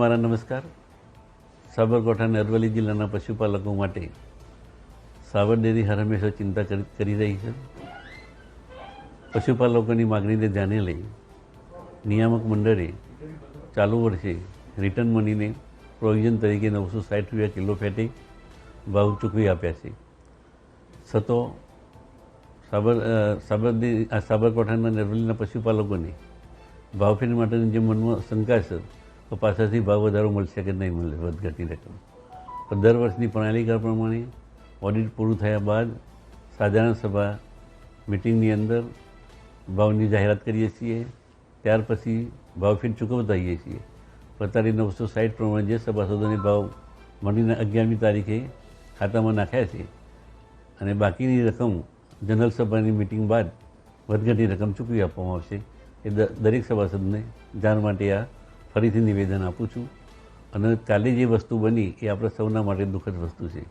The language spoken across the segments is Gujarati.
મારા નમસ્કાર. સાબરકાંઠા અરવલ્લી જિલ્લાના પશુપાલકો માટે સાબર ડેરી હર હંમેશા ચિંતા કરી રહી છે. પશુપાલકોની માગણીને ધ્યાને લઈ નિયામક મંડળે ચાલુ વર્ષે રિટર્ન મનીને પ્રોવિઝન તરીકે નવસો સાઠ રૂપિયા કિલો ફેટે ભાવ ચૂકવી આપ્યા છે. છતો સાબર સાબર સાબરકાંઠાના અરવલ્લીના પશુપાલકોને ભાવફેર માટેની જે મનમાં શંકા છે તો પાછળથી ભાવ વધારો મળશે કે નહીં મળે વધઘટની રકમ. પણ દર વર્ષની પ્રણાલિકા પ્રમાણે ઓડિટ પૂરું થયા બાદ સાધારણ સભા મિટિંગની અંદર ભાવની જાહેરાત કરીએ છીએ. ત્યાર પછી ભાવફેર ચૂકવતા હોઈએ છીએ. અત્યારે નવસો સાઠ પ્રમાણે જે સભાસદોને ભાવ મળીને અગિયારમી તારીખે ખાતામાં નાખ્યા છે અને બાકીની રકમ જનરલ સભાની મિટિંગ બાદ વધઘટની રકમ ચૂકવી આપવામાં આવશે. એ દરેક સભાસદને જાણ માટે આ ફરીથી નિવેદન આપું છું. અને કાલે જે વસ્તુ બની એ આપણે સૌના માટે દુઃખદ વસ્તુ છે.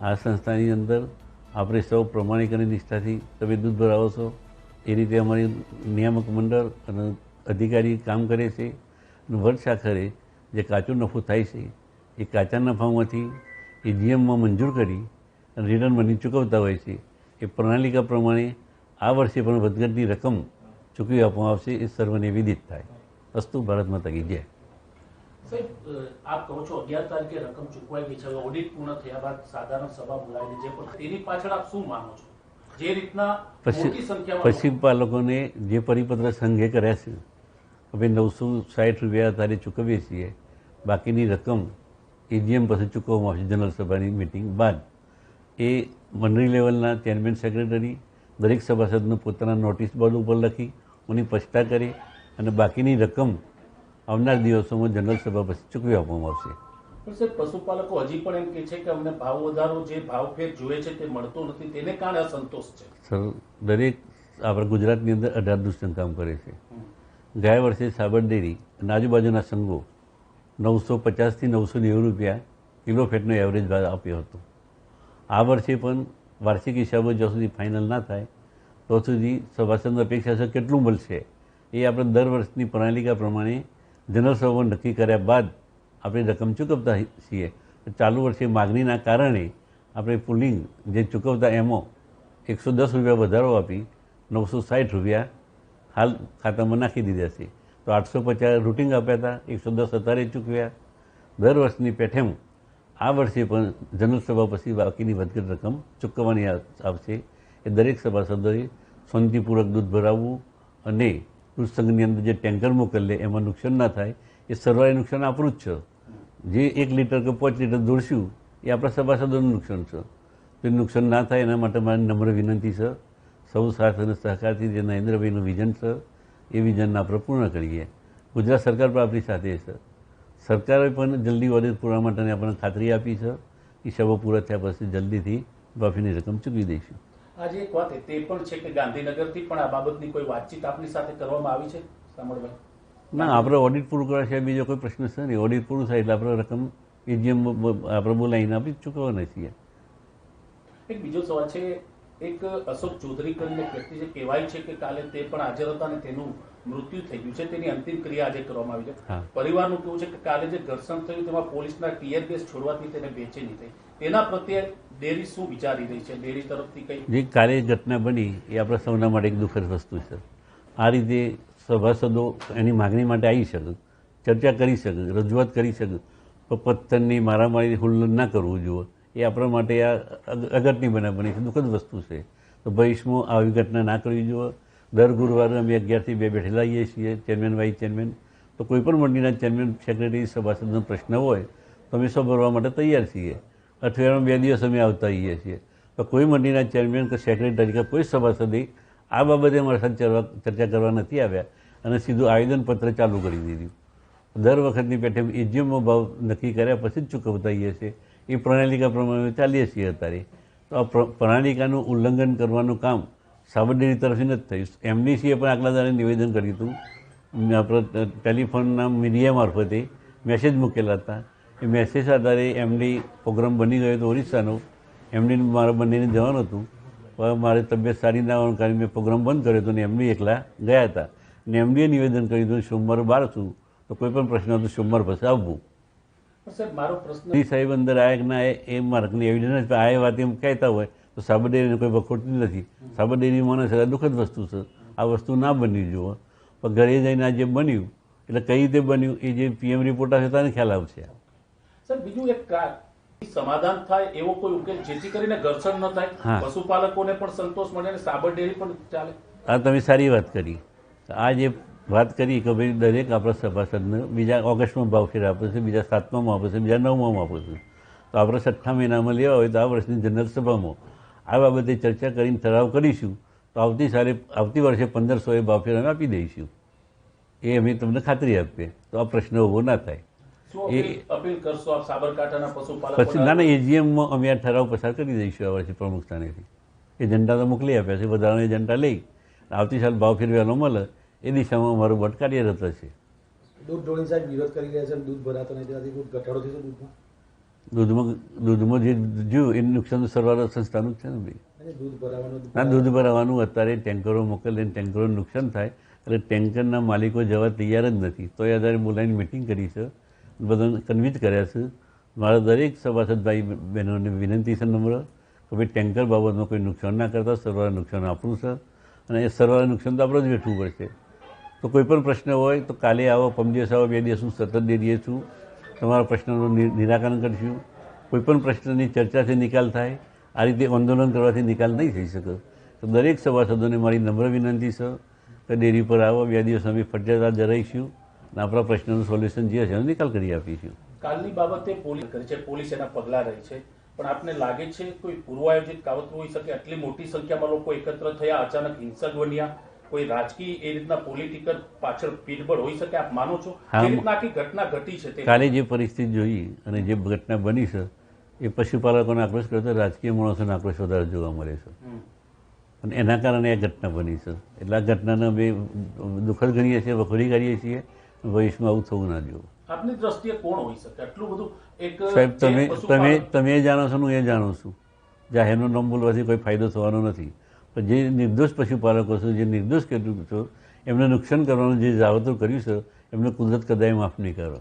આ સંસ્થાની અંદર આપણે સૌ પ્રમાણિક અને નિષ્ઠાથી તમે દૂધ ભરાવો છો. એ રીતે અમારી નિયામક મંડળ અને અધિકારી કામ કરે છે. અને વર્ષ આખરે જે કાચો નફો થાય છે, એ કાચા નફામાંથી એ જીએમમાં મંજૂર કરી અને રિટર્ન મની ચૂકવતા હોય છે. એ પ્રણાલિકા પ્રમાણે આ વર્ષે પણ વધઘટની રકમ ચૂકવી આપવામાં આવશે એ સર્વને વિદિત થાય. અસ્તુ ભારતમાં તકી જાય. સાહેબ આપ કહો છો અગિયાર તારીખે રકમ ચૂકવાઈ ગઈ છે. ઓડિટ પૂર્ણ થયા બાદ સાધારણ સભા બોલાવીને જે પણ તેની પાછળ આપ શું માનો છો? જે રીતના મોટી સંખ્યામાં પશુપાલકોને જે પરિપત્ર સંઘે કર્યા છે અમે નવસો સાઠ રૂપિયા તારે ચૂકવીએ છીએ. બાકીની રકમ એજીએમ પાસે ચૂકવવામાં આવશે જનરલ સભાની મિટિંગ બાદ. એ મંડળી લેવલના ચેરમેન સેક્રેટરી દરેક સભાસદનું પોતાના નોટિસ બોર્ડ ઉપર લખી એની પછતા કરી અને બાકીની રકમ આવનાર દિવસોમાં જનરલ સભા પછી ચૂકવી આપવામાં આવશે. પશુપાલકો હજી પણ એમ કે છે કે અમને ભાવ વધારો જે ભાવ ફેર જોઈએ છે તે મળતો નથી તેને કારણે અસંતોષ છે. સર દરેક આપણા ગુજરાતની અંદર અઢાર દુષ્ટન કામ કરે છે. ગયા વર્ષે સાબર ડેરી અને આજુબાજુના સંઘો નવસો પચાસથી નવસો નેવું રૂપિયા કિલો ફેટનો એવરેજ ભાવ આપ્યો હતો. આ વર્ષે પણ વાર્ષિક હિસાબો જ્યાં સુધી ફાઇનલ ના થાય તો સુધી સભાસદની અપેક્ષા છે કેટલું મળશે. એ આપણે દર વર્ષની પ્રણાલિકા પ્રમાણે જનરલ નક્કી કર્યા બાદ આપણે રકમ ચૂકવતા છીએ. ચાલુ વર્ષે માગણીના કારણે આપણે પુલિંગ જે ચૂકવતા એમો એકસો દસ રૂપિયા વધારો આપી નવસો સાઠ રૂપિયા હાલ ખાતામાં નાખી દીધા છે. તો આઠસો પચાસ રૂટિંગ આપ્યા હતા, એકસો દસ અત્યારે ચૂકવ્યા. દર વર્ષની પેઠેમ આ વર્ષે પણ જનરલ પછી બાકીની વધઘટ રકમ ચૂકવવાની આવશે. એ દરેક સભાસદોએ શાંતિપૂર્વક દૂધ ભરાવવું અને સંઘની અંદર જે ટેન્કર મોકલે, એમાં નુકસાન ના થાય, એ સરવાળે નુકસાન આપણું જ છે. જે એક લીટર કે પાંચ લીટર દોડશું, એ આપણા સભાસદોનું નુકસાન છે. તો નુકસાન ના થાય, એના માટે મારી નમ્ર વિનંતી છે. સૌ સાથ અને સહકારથી જે નરેન્દ્રભાઈનું વિઝન છે, એ વિઝનને આપણે પૂર્ણ કરીએ. ગુજરાત સરકાર પણ આપણી સાથે છે. સરકારે પણ જલ્દી ઓડિટ પૂરા માટેની આપણને ખાતરી આપી છે. હિસાબો પૂરા થયા પછી જલ્દીથી માફીની રકમ ચૂકવી દઈશું. આજે એક વાત એ તે પણ છે કે ગાંધીનગરથી પણ આ બાબતની કોઈ વાતચીત આપની સાથે કરવામાં આવી છે? સાંભળભાઈ ના આપણે ઓડિટ પૂરું કરવા છે બીજો કોઈ પ્રશ્ન છે નહીં. ઓડિટ પૂરું થાય એટલે આપણે રકમ એજીએમ આપણે બોલાવીને આપી ચૂકવવાના છીએ. એક બીજો સવાલ છે એક અશોક ચૌધરી કરીને વ્યક્તિ છે કહેવાય છે કે કાલે તે પણ હાજર હતા અને તેનું મૃત્યુ થઈ ગયું છે. તેની અંતિમ ક્રિયા આજે કરવામાં આવી છે. પરિવારનું કેવું છે કે કાલે જે ઘર્ષણ થયું તેમાં પોલીસના ટીયર ગેસ છોડવાથી તેને બેચેની થઈ. તેના પ્રત્યે ડેરી શું વિચારી રહી છે? ડેરી તરફથી કઈ જે કાર્ય ઘટના બની એ આપણા સૌના માટે એક દુઃખદ વસ્તુ છે. આ રીતે સભાસદો એની માગણી માટે આવી શકે, ચર્ચા કરી શકે, રજૂઆત કરી શકે, પણ પથ્થરની મારામારી હુલ્લન ના કરવું જોઈએ એ આપણા માટે આ અગ- અગત્યની બનાવ બની છે દુઃખદ વસ્તુ છે. તો ભવિષ્યમાં આવી ઘટના ના કરવી જોઈએ દર ગુરુવારે અમે અગિયારથી બે બેઠેલા આવીએ છીએ, ચેરમેન, વાઇસ ચેરમેન. તો કોઈ પણ મંડળીના ચેરમેન, સેક્રેટરી, સભાસદનો પ્રશ્ન હોય, તો અમે સૌ માટે તૈયાર છીએ. અઠવાડિયામાં બે દિવસ અમે આવતા રહીએ છીએ. તો કોઈ મંડળીના ચેરમેન કે સેક્રેટરી તરીકે કોઈ સભાસદે આ બાબતે અમારા સાથે ચર્ચા કરવા નથી આવ્યા અને સીધું આવેદનપત્ર ચાલુ કરી દીધું. દર વખતની પેઠે એજીએમનો ભાવ નક્કી કર્યા પછી જ ચૂકવતા હોઈએ છીએ. એ પ્રણાલિકા પ્રમાણે ચાલીએ છીએ અત્યારે. તો આ પ્રણાલિકાનું ઉલ્લંઘન કરવાનું કામ સાબરડેરી તરફથી નથી થયું. એમડીસીએ પણ આગલા દાડે નિવેદન કર્યું હતું. આપણે ટેલિફોનના મીડિયા મારફતે મેસેજ મૂકેલા હતા. એ મેસેજ આધારે એમડી પ્રોગ્રામ બની ગયો હતો ઓરિસ્સાનો. એમડીને મારા બંનેને જવાનું હતું. પણ મારી તબિયત સારી ના હોવાને કારણે મેં પ્રોગ્રામ બંધ કર્યો હતો ને એમડી એકલા ગયા હતા. ને એમડીએ નિવેદન કર્યું હતું સોમવારે બહાર છું. તો કોઈ પણ પ્રશ્ન હતો સોમવાર પછી આવવું સાહેબ મારો પ્રશ્ન સાહેબ અંદર આયા ના એ- એ માર્કની એવિડન્સ આ વાત એમ કહેતા હોય તો સાબરડેરીને કોઈ વખોટતી નથી. સાબરડેરી માણસ દુઃખદ વસ્તુ છે. આ વસ્તુ ના બની જુઓ. પણ ઘરે જઈને આ જે બન્યું એટલે કઈ રીતે બન્યું એ જે પીએમ રિપોર્ટ આવશે તાને ખ્યાલ આવશે. સાહેબ બીજું એક સમાધાન થાય એવો કોઈ ઉકેલ જેથી કરીને ઘર્ષણ ન થાય. પશુપાલકોને પણ સંતોષ મળે અને સાબર ડેરી પણ ચાલે. આ તમે સારી વાત કરી. આ જે વાત કરી કે ભાઈ દરેક આપણા સભાસદને બીજા ઓગસ્ટમાં ભાવફેર આપે છે બીજા સાતમામાં આપે છે બીજા નવમાં આપે છે. તો આપણે છઠ્ઠા મહિનામાં લેવા હોય તો આ વર્ષની જનરલ સભામાં આ બાબતે ચર્ચા કરીને ઠરાવ કરીશું. તો આવતી સારી આવતી વર્ષે પંદરસો એ ભાવફેર અમે આપી દઈશું. એ અમે તમને ખાતરી આપીએ. તો આ પ્રશ્ન ઊભો ના થાય. એ- પછી ના ના એજીએમમાં અમે આ ઠરાવ પસાર કરી દઈશું આ વર્ષે પ્રમુખ સ્થાનેથી. એજન્ડા તો મોકલી આપ્યા છે વધારાનો એજન્ડા લઈ. આવતી સાલ ભાવ ફેરવેલો મળે એ દિશામાં અમારું બટ કાર્યરત હશે દૂધ ઢોળી સાહેબ વિરોધ કરી રહ્યા છે દૂધ ભરાતો નથી તેનાથી કોઈ ઘટાડો થશે દૂધમાં? દૂધમાં દૂધમાં જે જોયું એનું નુકસાન તો સરવાળા સંસ્થાનું જ છે ને ભાઈ. અને દૂધ ભરાવાનું ના દૂધ ભરાવાનું અત્યારે ટેન્કરો મોકલે ટેન્કરોનું નુકસાન થાય એટલે ટેન્કરના માલિકો જવા તૈયાર જ નથી. તો એ આધારે બોલાવીને મિટિંગ કરી છે બધાને કન્વિન્સ કર્યા છે. મારા દરેક સભાસદ ભાઈ બહેનોને વિનંતી છે નમ્ર કે ભાઈ ટેન્કર બાબતમાં કોઈ નુકસાન ના કરતા, સરવાળા નુકસાન આપણું છે. અને એ સરવાળા નુકસાન તો આપણે જ વેઠવું પડશે. તો કોઈ પણ પ્રશ્ન હોય તો કાલે આવો પમ દિવસ આવો, બે દિવસ હું સતત દે છું. તમારા પ્રશ્નનું નિરાકરણ કરીશું. કોઈ પણ પ્રશ્નની ચર્ચાથી નિકાલ થાય. આ રીતે આંદોલન કરવાથી નિકાલ નહીં થઈ શકે. તો દરેક સભાસદોને મારી નમ્ર વિનંતી છે કે ડેરી પર આવો, બે દિવસ અમે ફરજિયાત રહીશું. અને આપણા પ્રશ્નનું સોલ્યુશન જે હશે નિકાલ કરી આપીશું કાલની બાબતે પોલીસ કરી છે. પોલીસ એના પગલા રહી છે. પણ આપને લાગે છે કોઈ પૂર્વ આયોજિત કાવતરું હોઈ શકે? આટલી મોટી સંખ્યામાં લોકો એકત્ર થયા અચાનક હિંસક બન્યા. કોઈ રાજકીય એ રીતના પોલિટિકલ પાછળ પીઠબળ હોઈ શકે? આપ માનો છો? હા, રીતના આખી ઘટના ઘટી છે કાલે જે પરિસ્થિતિ જોઈ અને જે ઘટના બની છે એ પશુપાલકોનો આક્રોશ કરતા રાજકીય માણસોનો આક્રોશ વધારે જોવા મળે છે. અને એના કારણે આ ઘટના બની છે. એટલે આ ઘટનાને અમે દુઃખદ ગણીએ છીએ વખોડી કાઢીએ છીએ. આવું થવું ના જોવું આપની દ્રષ્ટિએ કોણ હોઈ શકે? આટલું બધું એક સાહેબ તમે તમે તમે એ જાણો છો ને હું એ જાણું છું. જાહેરનું નામ બોલવાથી કોઈ ફાયદો થવાનો નથી. પણ જે નિર્દોષ પશુપાલકો છે જે નિર્દોષ ખેડૂતો છો એમને નુકસાન કરવાનું જે જાવતર કર્યું છે એમને કુદરત કદાય માફ નહીં કરો.